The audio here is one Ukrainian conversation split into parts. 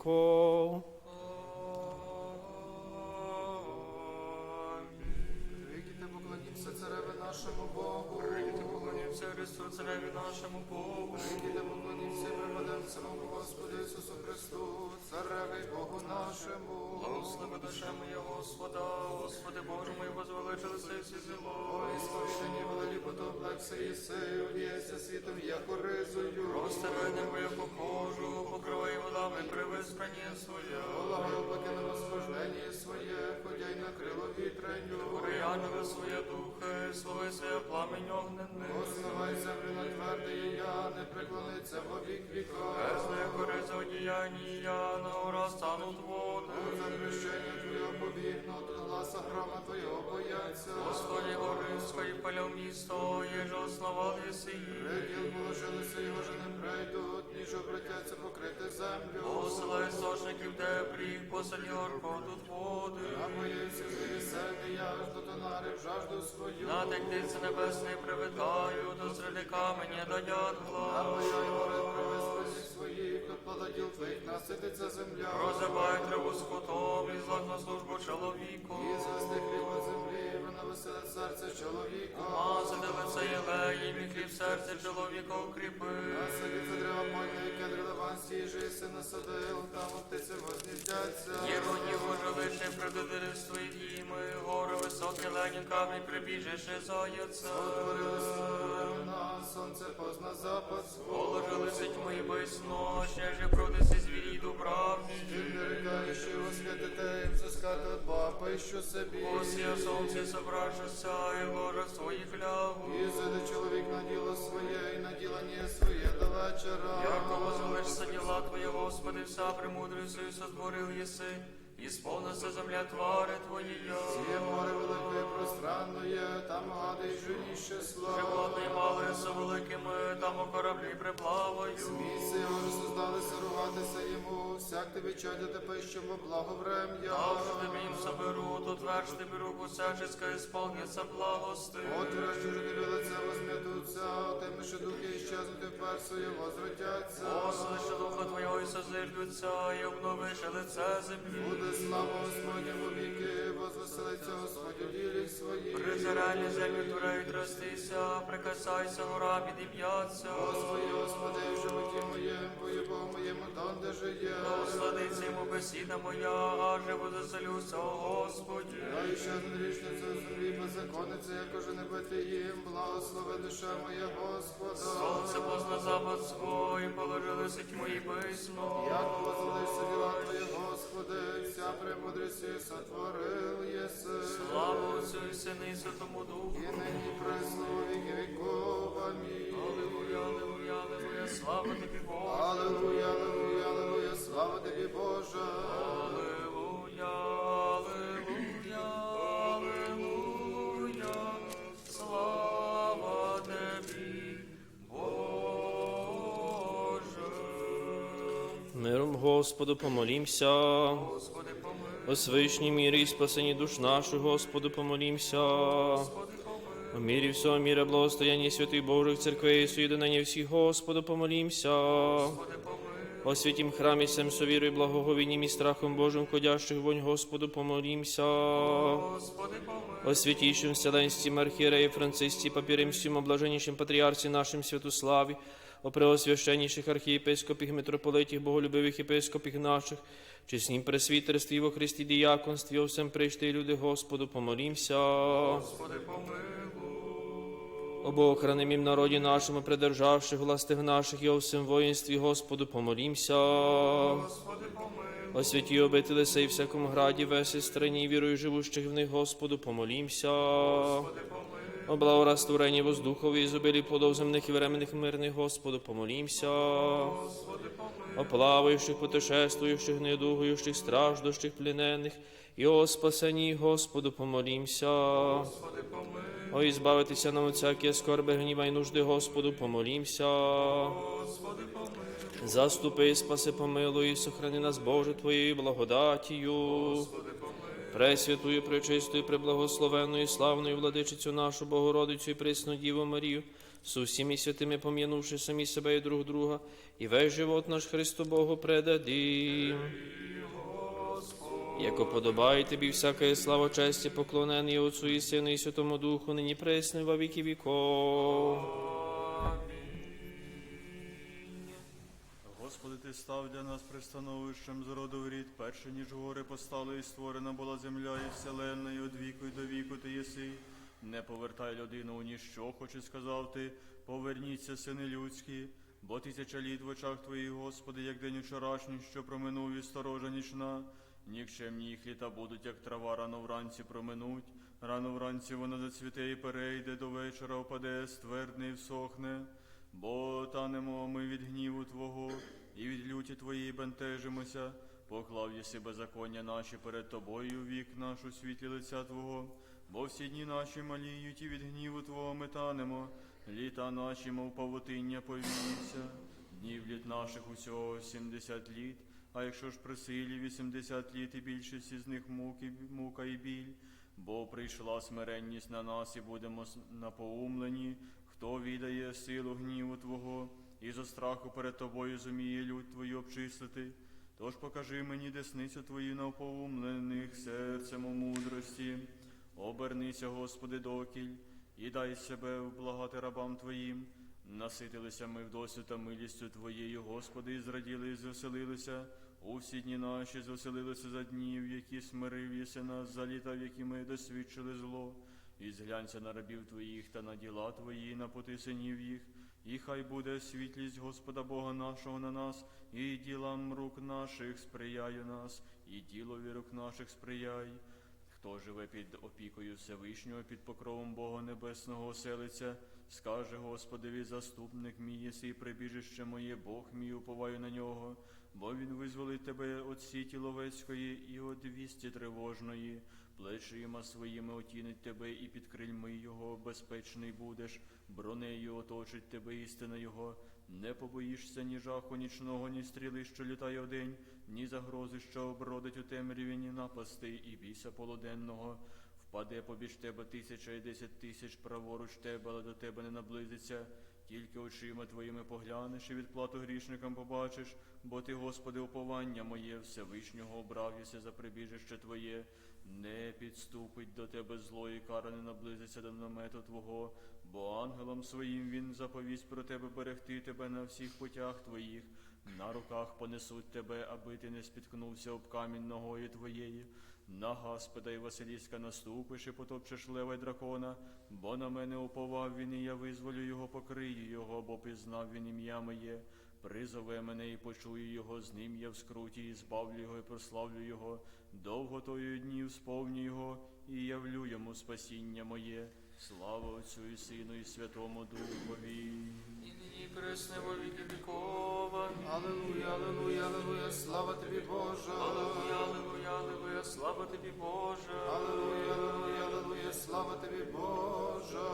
віков. Прийдіте, поклоніться цареве нашому Богу. Прийдіте, поклоніться Христу, цареві нашому Богу. Прийдіте, поклоніться преподемцему Господу Ісусу Христу, цареве й Богу нашому. Благослови душа моя Господа, Господи Боже мій, возвеличилися всі зло. Ой, сповідані великі потоплекси Єсею, в'ється світом, яко ризою. Розтирай небо, я похожу, покривай водами при своє. Полагай облаки на восхождення своє, ходяй на крило вітреню. Приянове своє духи, слови своє пламень огненний. Основай землю на тверде я, не преклониться во вік віка. Безле гори за одіяння, на гора стануть води. За хрещення Твого побігнут, гласа храма Твого бояться. Господи, Горинської поля місто, єже основали єси. Приділ положилися, його же не прийдуть, ніж обратяться покрити землю. Посилай сошників дебрі, посаді орко тут води. Напоївся звісений, я ж до тонарів жажду свою. На текниці небесний привітаю, до середи каменя до дятла. Напояй гори привезли своїх, до плододіл твоїх насититься земля. Розривай траву з котом і злак на службу чоловіку. І от землі, веселе серце чоловіка. Мазати лице єлеєм і хліб серце чоловіка укріпи. Насадиться дерева пойне, кедри лаванські, жиси насадил, там птиці возніздяться. Єроні жилище предодирись твої діми, гори високі лені камінь прибіжище заяця. На сонце позна запад свого. Положилися тьми без ночі, же звірі дубравні. Не рекаєш і їм от баба, і що собі. Осія сонце собравшися, і ложа своїх лягу. І заде чоловік на діло своє, і на ділання своє до вечора. Яко возвеличся діла Твої, Господи, вся премудрістю сотворив єси, і сповниться земля твари Твоєя. Є море велике, пространне, там гади й жуніще слава. Животні мали со великими, там у кораблі приплаваю. Місце його ж создалися руватися йому, всяк ти чадя тепер, що во благо врем'я. Тобі їм соберу, то тверж тебе руку всяческа ісполниться благости. От врешті ж тобі лице возм'ятуться, тими, що духи іщезнути впер своє возвратяться. Господи, що духа Твого і созиждуться, і обновиш лице землі. Буде слава Господня віки, возвеселиться Господь у діліх своїх. Призирання землю творей тростися, прикасайся горам і діб'яться. Господи, Господи, в животі моєму, поїбо моєму, там, де жиє. Благословиться йому бесіда моя, аже заселюся, Господі. Я іще грішниця землі, беззаконниця, як уже не бити їм, благослови душа моя Господа. Сонце позна запад свой, положилися тьму і письмо. Як возвеличся діла Твоє, Господи, вся премудрість і сотворил єси. Слава Отцю і Сину і Святому Духу. І нині присно віки віков. Амінь. Аллилуйя, аллилуйя, аллилуйя, слава тобі, Боже. Аллилуйя, аллилуйя, аллилуйя, слава тобі, Боже. Господу помолімся. Господи, О свишній мірі і спасенні душ наших, Господу помолімся. Господи. О мірі всього міра, благостояння святих Божих церквей і соєднання всіх, Господу помолімся. Господи. О святім храмі сем совірою, благоговінням і страхом Божим, ходящих вонь, Господу помолімся. Господи. О святейшем Вселенстве Архиерее Франциске, Папе Римским, о блаженнейшем нашим Святославе, о преосвященнейших архиепископих, митрополитих, боголюбивых епископих наших, чеснім пресвітерстві во Христі діяконстві, о всем прийшти люди Господу, помолімся. Господи, помилуй. О Богохранимім народі нашому, придержавших властих наших і о всем воїнстві, Господу, помолімся. Господи, помилуй. О святі обители сей всякому граді, весі страні, вірою живущих в них, Господу, помолімся. Господи, помилуй. О благорастворенні воздухові, ізобилі плодов земних і временних мирних, Господу, помолімся. Господи, помилуй. О плаваючих, путешествуючих, недугуючих, страждущих, плінених, і о спасенні, Господу, помолімся. О, ізбавитися нам всякі скорби, гніва й нужди, Господу, помолімся. Заступи, спаси, помилуй, сохрани нас, Боже, Твоєю благодатію. Пресвятую, пречистою, преблагословенною, славною владичицю нашу Богородицю і присну Діву Марію, со всіми святими пом'янувши самі себе і друг друга, і весь живот наш Христу Богу предадим. Яко подобає тобі всяка слава, честь і поклонення Отцу і Сину і Святому Духу, нині пресне во віки віков. Господи, ти став для нас пристановищем з роду в рід, перше, ніж гори постали і створена була земля і вселенна, і віку й до віку ти єси. Не повертай людину у ніщо, хоч сказав ти, поверніться, сини людські, бо тисяча літ в очах твоїх, Господи, як день вчорашній, що проминув і сторожа нічна. Нікчемні їх літа будуть, як трава рано вранці проминуть. Рано вранці вона зацвіте і перейде, до вечора впаде, ствердне і всохне. Бо танемо ми від гніву Твого, і від люті Твоєї бентежимося, поклав єси беззаконня наші перед Тобою вік наш у світлі лиця Твого, бо всі дні наші маліють, і від гніву Твого ми танемо, літа наші, мов павутиння повіються, днів літ наших усього сімдесят літ, а якщо ж при силі вісімдесят літ і більшість із них муки, мука і біль, бо прийшла смиренність на нас і будемо напоумлені, Хто відає силу гніву Твого, і за страху перед Тобою зуміє людь Твою обчислити? Тож покажи мені десницю Твою навпоумлених серцем у мудрості. Обернися, Господи, докіль, і дай себе вблагати рабам Твоїм. Наситилися ми вдосвіта та милістю Твоєю, Господи, і зраділи і звеселилися. У всі дні наші звеселилися за днів, які смирив єси нас, за літа, в які ми досвідчили зло. І зглянься на рабів твоїх та на діла твої, на поти синів їх, і хай буде світлість Господа Бога нашого на нас, і ділам рук наших сприяє нас, і ділові рук наших сприяй. Хто живе під опікою Всевишнього, під покровом Бога Небесного оселиться, скаже Господеві, заступник мій єси прибіжище моє, Бог мій, уповаю на нього, бо він визволить тебе від сіті ловецької і від вісті тривожної, плечима своїми отінить тебе, і під крильми його безпечний будеш, бронею оточить тебе істина його. Не побоїшся ні жаху нічного, ні стріли, що літає вдень, ні загрози, що обродить у темряві, ні напасти, і біса полуденного. Впаде побіж тебе тисяча і десять тисяч праворуч тебе, але до тебе не наблизиться. Тільки очима твоїми поглянеш і відплату грішникам побачиш, бо ти, Господи, уповання моє, Всевишнього обрав єси за прибіжище Твоє, не підступить до тебе зло, і кара не наблизиться до намету Твого, бо ангелом своїм він заповість про тебе берегти тебе на всіх путях твоїх, на руках понесуть тебе, аби ти не спіткнувся об камінь ногою твоєї. На Гаспода і Василіска наступиш і потопчеш лева й дракона, бо на мене уповав він, і я визволю його, покрию його, бо пізнав він ім'я моє. Призове мене і почую його, з ним я в скруті, і збавлю його, і прославлю його. Довго тою днів сповню його, і явлю йому спасіння моє. Слава Отцю і Сину, і Святому Духові. І нині пресне во віки вікова. Аллилуйя, аллилуйя, аллилуйя, слава тобі, Боже. Аллилуйя, аллилуйя, аллилуйя, слава тобі, Боже. Аллилуйя, аллилуйя, аллилуйя, слава тобі, Боже.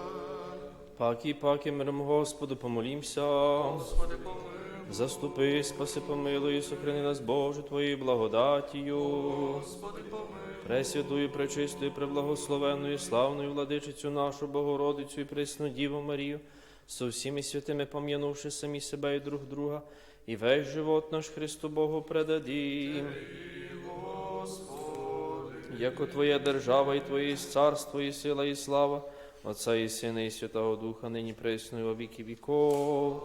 Паки, паки, миром Господу, помолімся. Господи, помилуй. Заступи, спаси, помилуй, сохрани нас, Боже, Твоєю благодатію. Господи, помилуй. Пресвятую, пречистою, преблагословенною, славною владичицю нашу Богородицю і пресну Діву Марію, со всіми святими пом'янувши самі себе і друг друга, і весь живот наш Христу Богу предадім Яко Твоя держава і Твоє єсть царство, і сила, і слава, Отця і Сина, і Святого Духа, нині пресною во віки віков.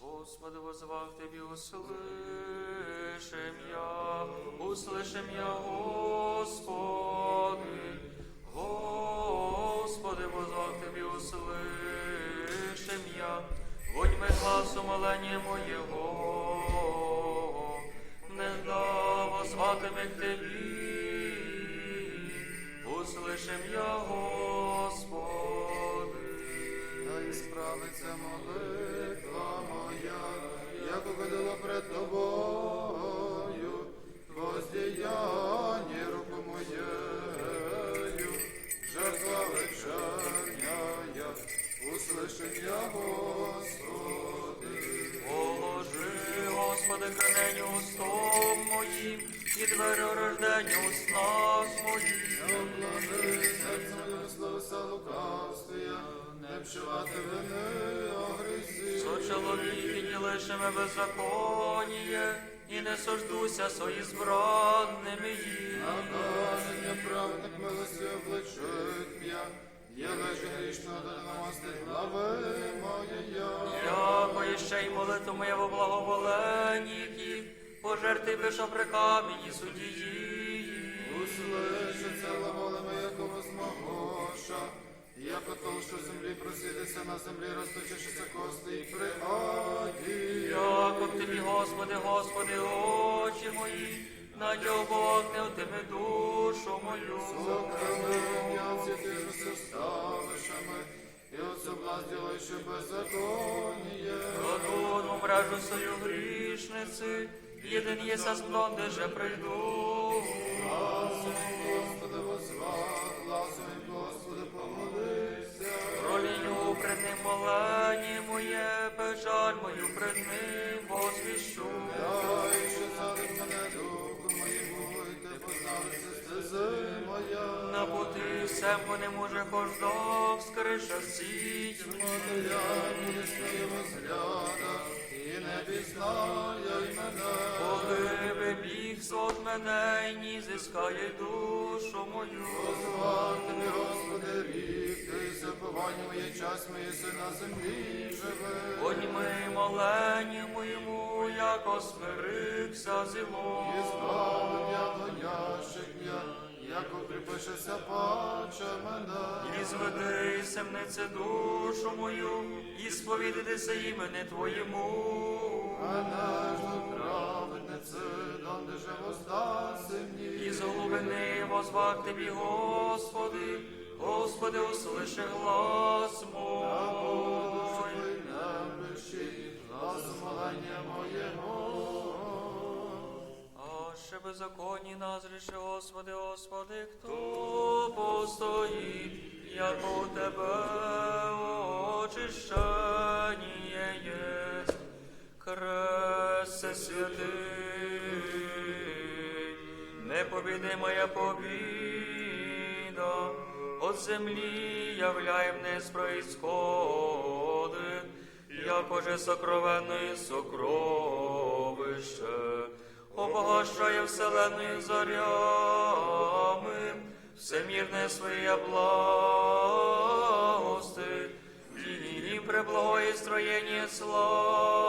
Господи, возвав Тебе, услышим я, услышим я, Господи. Господи, возвав Тебе, услышим я, Водьми гласу молення моєго, возватиме к Тебі, услышим я, Господи. Та й справиться молитва моя, як угодила пред тобою, воздіяння руку моєю, жертва вечерня, я, услышим я, Господи. Положи, Господи, кранені устом моїм, і у снах моїх. Облади серце моє словеса лукавствія, не вшивати вини огресі. Со чоловіки ділишими беззаконіє, і не сождуся сої збранними їм. Наказання праведник милості обличить я, я лежу грішно до намасти глави моєї. Яко ще й молитву моє во благоволенні, ті, пожерти биша при камені судії. Услышиться глаголами, якого змогоша, яко толщу землі просидися на землі, розточившися кости і приаді. Яко в тобі, Господи, Господи, очі мої, надьобокне в тебе душу мою. Сокровення цітирися ставишами, і от соблазн ділаючи беззаконіє. Родуну мрежу свою грішниці, єдин є сасплон, де же прийду. Господи, возвах, гласом Господи, помолися. Пролію пред ним моленні моє, печаль мою пред ним возвіщу. Дай, що задих мене духу моєму, і ти познався стези моя. На пути всем не може кождов, скриша сіть. Моя милостиві возгляда, і не пізнає мене, і зискає душу мою. Мій, Господи, рік, ти заповання моє час, моє си на землі живе. Подніми моленні моєму, яко смирикся зимою. І збавлення гонящих я, як укріпишеся паче мене. І зведи семнице душу мою, і сповідатися імені Твоєму. Мене ж І з глибини возвах Тобі, Господи, Господи, услиши глас мой. Молення моєго. А ще беззаконні назріше, Господи, Господи, хто постоїть, як у Тебе очищення кресе святий, непобідимая побіда, от землі являєм не спроисходит, якоже сокровенне сокровище, обогащає вселенную зарями, всемірне своє благости, і преблагое строєння слави,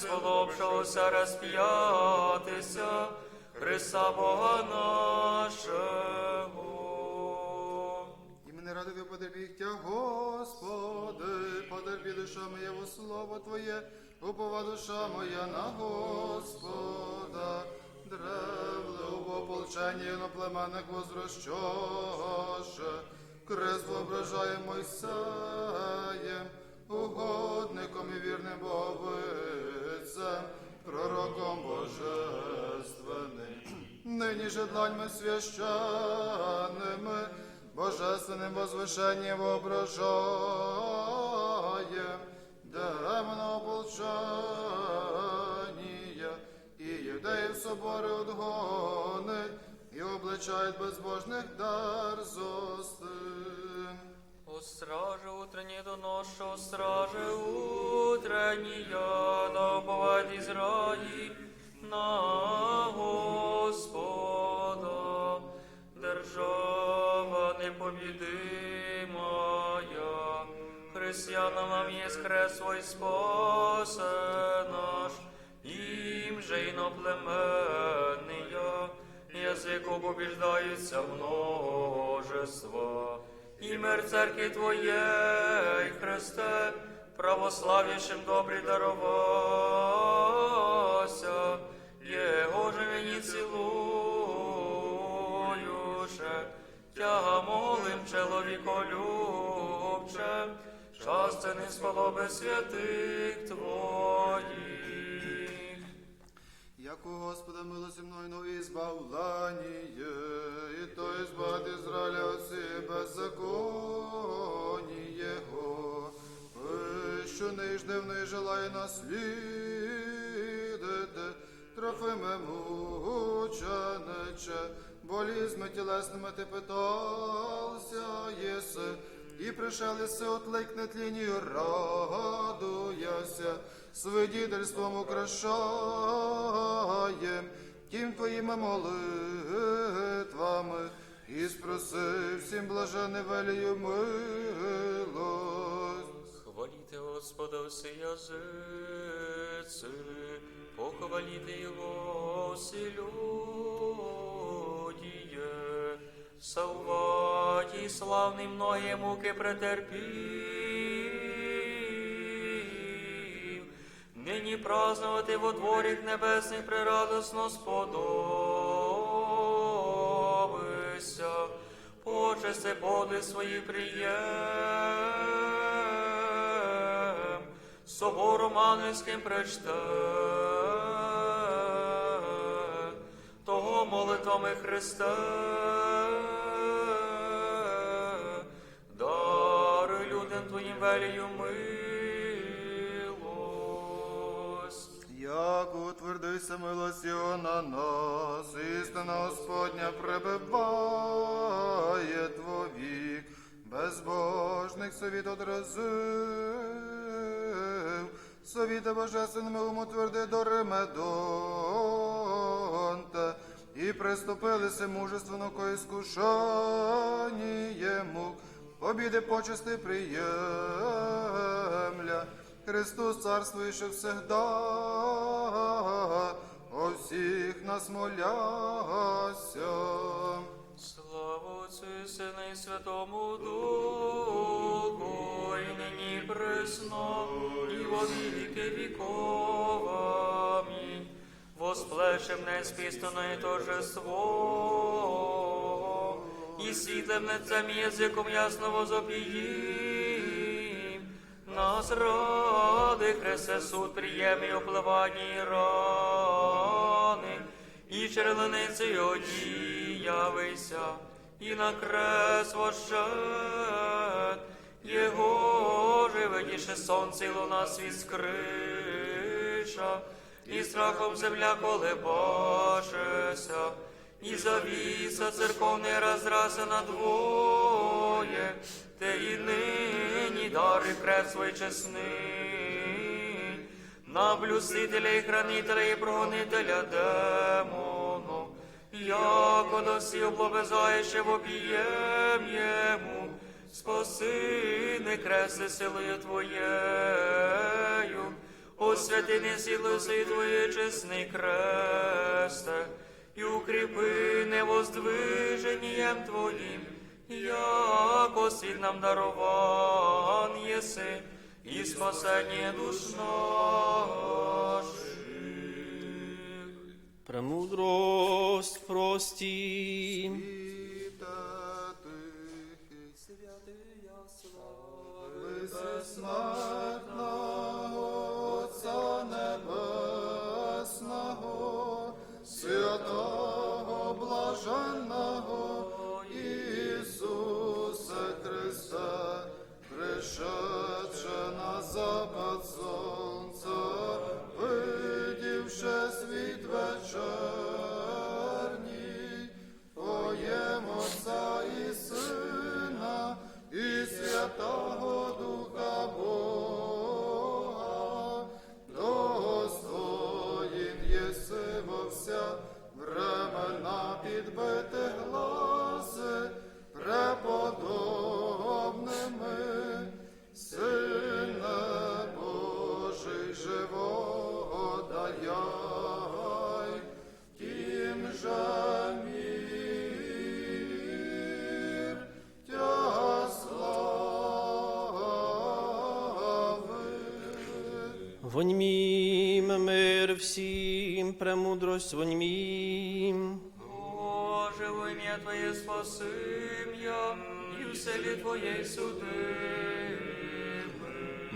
на розп'ятися, Христа Бога нашого. І мене радові потерпіх тя, Господи, потерпі душа моя во слово Твоє, упова душа моя на Господа, древле у ополченні іноплеменник возрощоше, крест воображає Мойсеєм, угодником і вірним Боговицем, пророком божественним. Нині же дланьми священними, божественним возвишенням воображає, демона ополчання, і юдеїв собори одгонить, і обличають безбожних дерзостей. О страже утренней доношу, о страже утренняя, да уповает Израиль на Господа. Держава непобедимая, христианам нам есть крест свой спасе наш, им же иноплеменные, языку побеждается множество. І церкви Твоєї, Христе, православішим добрий дарувався, Його же мені цілуюше, тяга молим чоловіколюбче, щастя не сподоби святих Твоїх. Як у Господа милості мною ну, і збавлення, і то ізбавить Ізраїля оці беззаконні Його, що нижде в неї желає наслідити, Трофиме мучениче, болізми тілесними ти питався єси, і пришел єси отлик нетлінні радуяся, свидітельством украшаєм, тім твоїми молитвами, і спроси всім блажене велію милость. Хваліте Господа всі язиці, похваліте Його всі людіє. Савваті славний многі муки претерпів. Нині празднувати во дворіх небесних прирадосно сподобися. Почести боди свої приєм, собором ангельським пречте, того молитвами Христе, даруй людям Твоїм велію милость. Утвердися милостю на нас, істина Господня пребиває твовік, безбожних совіт одразив, совіти божественними умутверди до ремедонта, і приступилися мужественно ко іскушаннієму, побіди почести приємля. Христос царствує всегда, о всіх нас моляся. Слава Отцю і Сину і Святому Духу, і нині присно, і во віки віков. Амінь. Восплешем неспістанное торжество, і світлем лицем язиком ясно возопіїм. Нас ради Христе суд приємний опливані рани, і черленицею одіявися, і на крест вощет, Його живедіше сонце і луна світ скриша, і страхом земля колебашеся, і завіса церковне розраса надвоє, те і нині дари хрест свой чесний, на блюстителя і хранителя і прогонителя демону, яко до всі облобезаєше в обієм йому, спаси не кресли силою Твоєю, освяти не силою сили Твоєї чесний кресте, і укріпи невоздвиженням Твоїм, яко світ нам дарован єси, і спасення душ наших. Премудрость тихий, слави смертного Небесного, святого блаженного Ісуса Христа, пришедше на Воньмім мир всім, премудрость воньмім. Боже, во ім'я Твоє спасим я, і в селі Твоєї суди.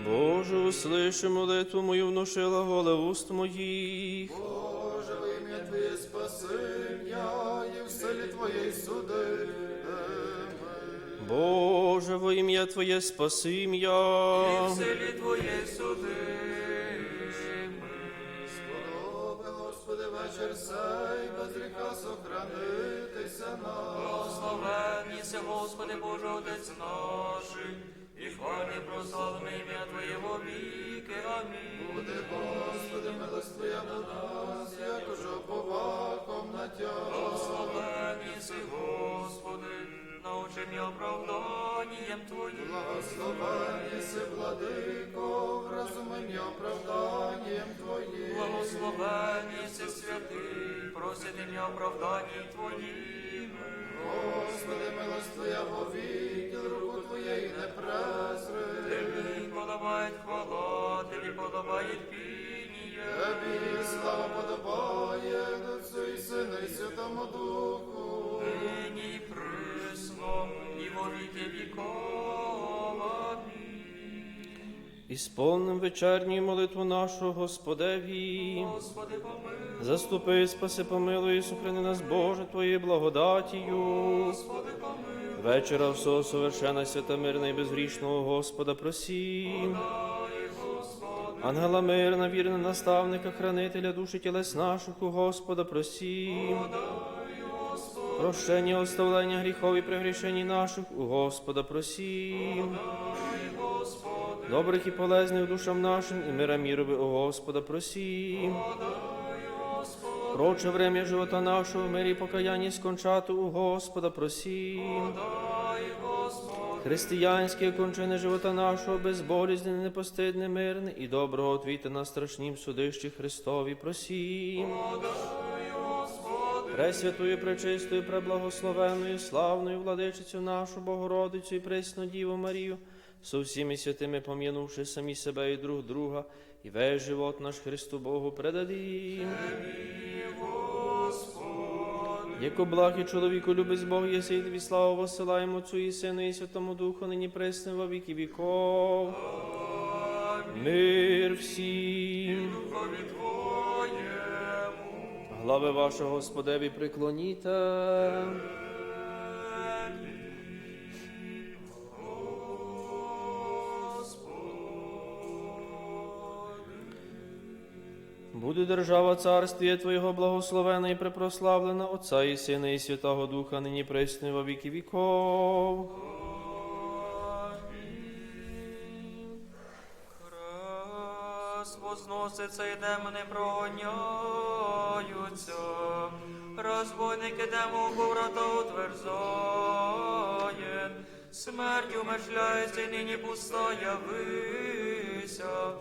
Боже, услыши молитву мою, внушила голе уст моїх. Боже, в ім'я Твоє спасим я, і в селі Твоєї суди. Боже, во ім'я Твоє спасим І в селі Твоєї суди. Вечір сей, без гріха сохранитися нам. Благословенні се, Господи Боже, Отець наший, і хвалі прославне ім'я Твоєго віки. Амінь. Буде, Господи, милость Твоя до нас, як уже поваком на тя. Благословенні си, Господи, научи м'я оправданням Твоїм. Благословенні си, владико, розуміння оправданням Твоїм. Благословенні си, святий, просити м'я оправданні Твоїми. Господи, милость Твоя вовіки, руку Твоєї не презри. Тобі подобає хвала, Тобі подобає пінія. Тобі слава подобає, Отцю і Сину, і Святому Духу. Амінь. Ісполним вечерню молитву нашу Господеві. Господи, помилуй, Заступи, спаси, помилуй, і сохрани нас, Боже, Твоєю благодатію. Господи, помилуй, Вечора всього совершена, свята мирна і безгрішного Господа просім. Ангела мирна, вірна наставника, хранителя душі тілес наших, у Господа просім. Прощення, оставлення гріхов і прегрішені наших, у Господа просім. Добрих і полезних душам нашим, і мира мірови, у Господа просім. Проче время живота нашого, в мирі покаянні скончати, у Господа просім. Християнське кончини живота нашого, безболізне, непостидне, мирне і доброго отвіта на страшнім судищі Христові просім. Пресвятою, пречистою, преблагословенною, славною владичицю нашу Богородицю і пресну Діву Марію, со всіми святими пом'янувши самі себе і друг друга, і весь живот наш Христу Богу предадим. Яко благ чоловіку любить Бог, єси і славу посилаємо Отцю і Сину і Святому Духу, нині пресне во віки віков. Мир всім. Глави вашого Господеві приклоніте. Буде держава царствія Твоєго благословена і препрославлена Отця і Сина і Святого Духа, нині пресне во віки віков. Хрест возноситься і демони проганяються. Розбойники демов врата утверзає. Смерть умершляється і нині пуста явися.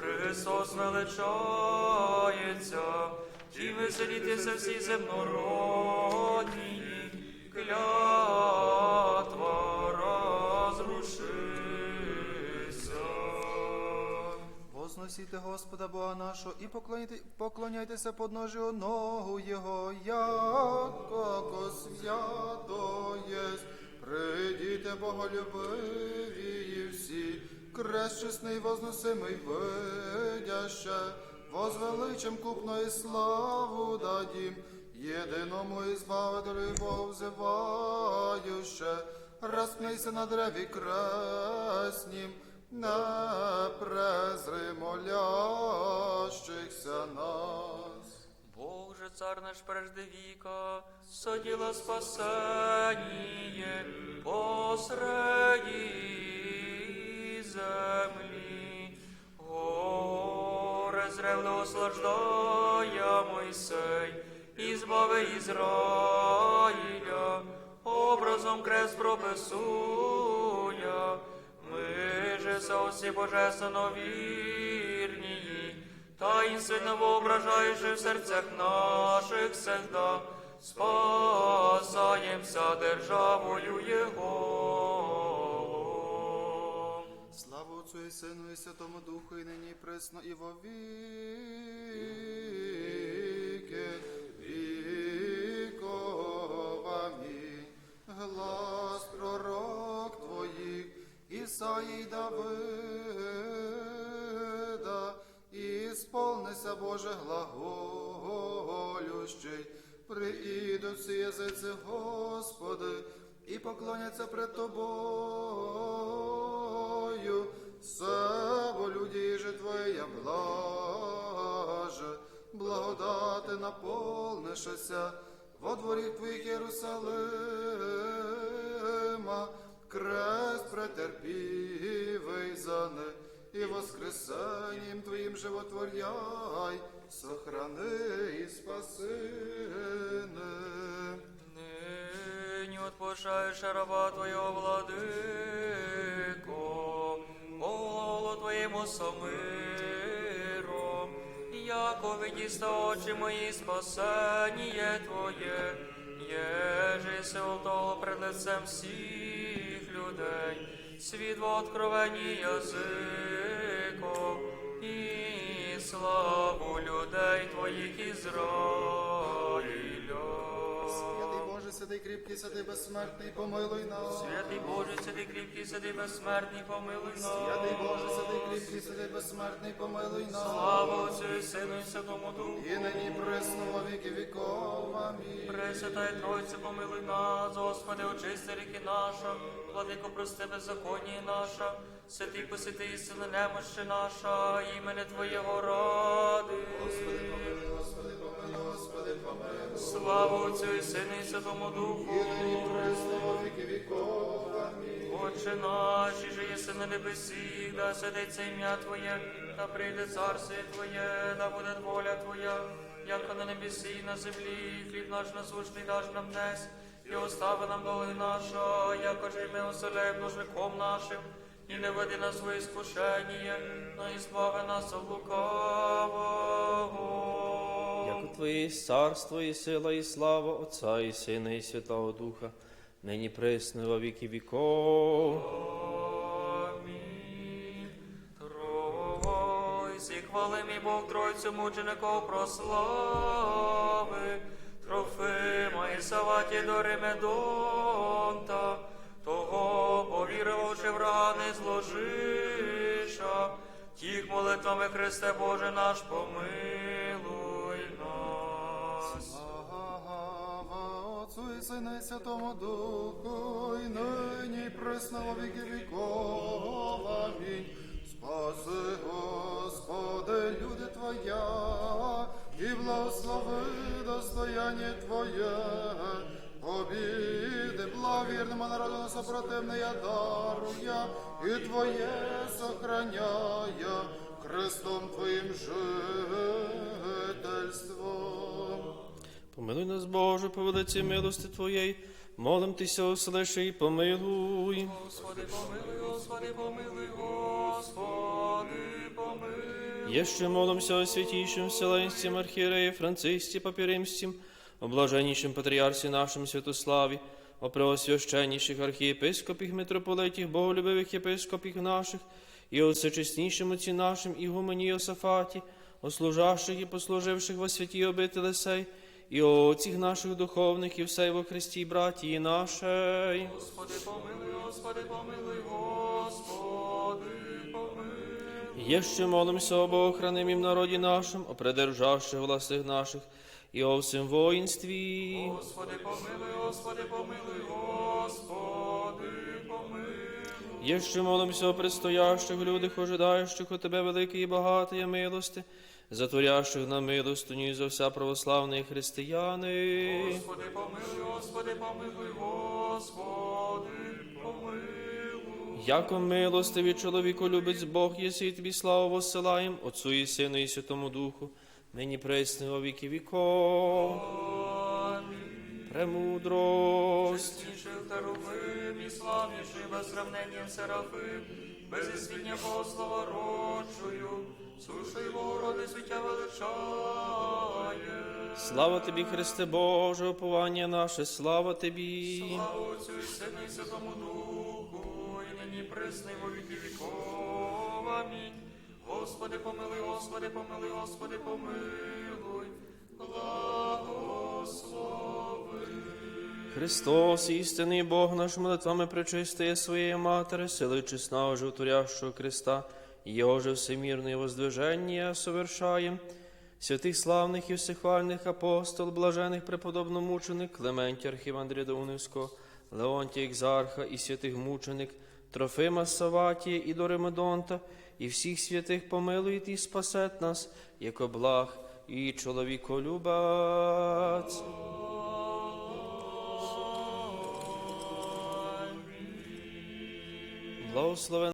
Христос величається. Ті веселітися всі земнородні. Клятва розрушися. Возносіте Господа Бога нашого і поклоняйте, поклоняйтеся подножию ногу Його, яко свято єсть. Прийдіте Боголюбиві всі, крест чесний возносимий видяще, возвеличим купно і славу дадім, єдиному ізбавителю Богу взивающе, розпнися на древі креснім, не презри молящихся нас. Бог же цар наш прежде віка, соділа спасеніє посреди землі. Горе зревно ослаждає Мойсей, і збави Ізраїля, образом крест прописуя. Ми же се осі божественно вірні, таїнственно воображаючи в серцях наших всегда, спасаємся державою Його. Отцу і Сину і Святому Духу, і нині і пресно, і во віки. Віков. Глас пророк Твоїх, Ісаї й Давида, і сповнися Боже глаголющий, приїдуть всі язиці, Господи, і поклоняться пред Тобою, все волюді же Твоя блаже, благодати наповнишся, во дворі твоїх Єрусалима, крест претерпівий за не, і воскресенням твоїм животворяй, сохрани і спаси. Нині отпошаєш раба Твого владико, Голо Твоєму самиром, яко відіста очі мої спасеніє Твоє, єже се того пред лицем всіх людей, світ во откровенні язико, і славу людей Твоїх Ізраїля. Боже, святий кріпкий, святий безсмертний, помилуй нас. Святий Боже, святий кріпкий, святий безсмертний, помилуй нас. Святий Боже, святий кріпкий, святий безсмертний, помилуй нас. Слава Отцю і Сину і Святому Духу. І нині присно во віки віков. Амінь. Пресвятая Тройця, помилуй нас, Господи, очисти ріки наша, владико, прости беззаконні наша, святий посвяти істини немощі наша, імене Твоєго ради. Господи, помилуй, Господи, помилуй. Слава Отцю і Сину і Святому Духу. І нині присно во віки віков. Амінь. Отче наш, і же єси на небесі, да святиться ім'я Твоє, да прийде царство Твоє, да буде воля Твоя, як на небесі і на землі, хліб наш насущний даш нам днес, і остави нам доли наша, якоже ми оселяємо нужником нашим, і не веди нас в іскушення, но і збави нас лукавого. У Твоє царство і сила, і слава Отця і Сина, і Святого Духа, нині присно во віки віков. Амінь. Тройці, хвали мій Бог, Тройцю мучеников прослави, Трофима і Саваті до Ремедонта, того повіривши врага не зложиша, тих молитвами Христе Боже наш, помилуй Отцу і Сину Святому Духу, і нині і присно віки віков. Амінь. Спаси, Господи, люди Твоя, і благослови достояння Твоє. Побіди благовірному народу на я даруя, і Твоє сохраняя Христом Твоїм жительством. Помилуй нас, Боже, по велиці милости Твоєї, молим Тися, оселеши і помилуй. Господи, помилуй, Господи, помилуй, Господи, помилуй. Jeszcze молимся о святейшем Вселенском архиерее Франциске Папиримстим, о блаженнейшем патриарсе нашем Святославе, о преосвященнейших архиепископих, митрополитих, боголюбивых епископих наших, и о всечестнейшем Отце нашем Игумене Иосафате, о служащих и послуживших во святі обители сей, и о наших духовных и всей во Христі братії нашей. Господи, помилуй, Господи, помилуй, Господи, помилуй. Еще молимся об охранимом народе нашем, о придержавших властях наших, и о всем воинстве. Господи, помилуй, Господи, помилуй, Господи, помилуй. Еще молимся о предстоящих людях, ожидаючих от Тебе великої і багатої милости, затворящих на милостиню за вся православні християни. Господи, помилуй, Господи, помилуй, Господи, помилуй. Яко милостиві чоловіку любить Бог, єси і тобі славу воссилаєм, Отцу і Сину і Святому Духу, нині пресне во віки віков. Премудрость. Чистіших Херувим і славніший без сравнення Серафим, без існення Богослова рочою, сушою Богороди свіття величає. Слава тобі, Христе Боже, уповання наше, слава тобі. Слава Отцю і Сину і Святому Духу, і нині присний во віки віков. Амінь. Господи, помилуй, Господи, помилуй, Господи, помилуй. Благослови. Христос, істинний Бог наш, молитвами пречистає своєї Матери, сили чесного животворящого Христа, Його же всемірне воздвиження совершаєм. Святих славних і всехвальних апостол, блажених преподобномученик, Клементій Архівандрія Даунівського, Леонтія Екзарха і святих мученик, Трофима Саватія і Доремедонта, і всіх святих помилує і спасет нас, яко благ і чоловіколюбець. Благословен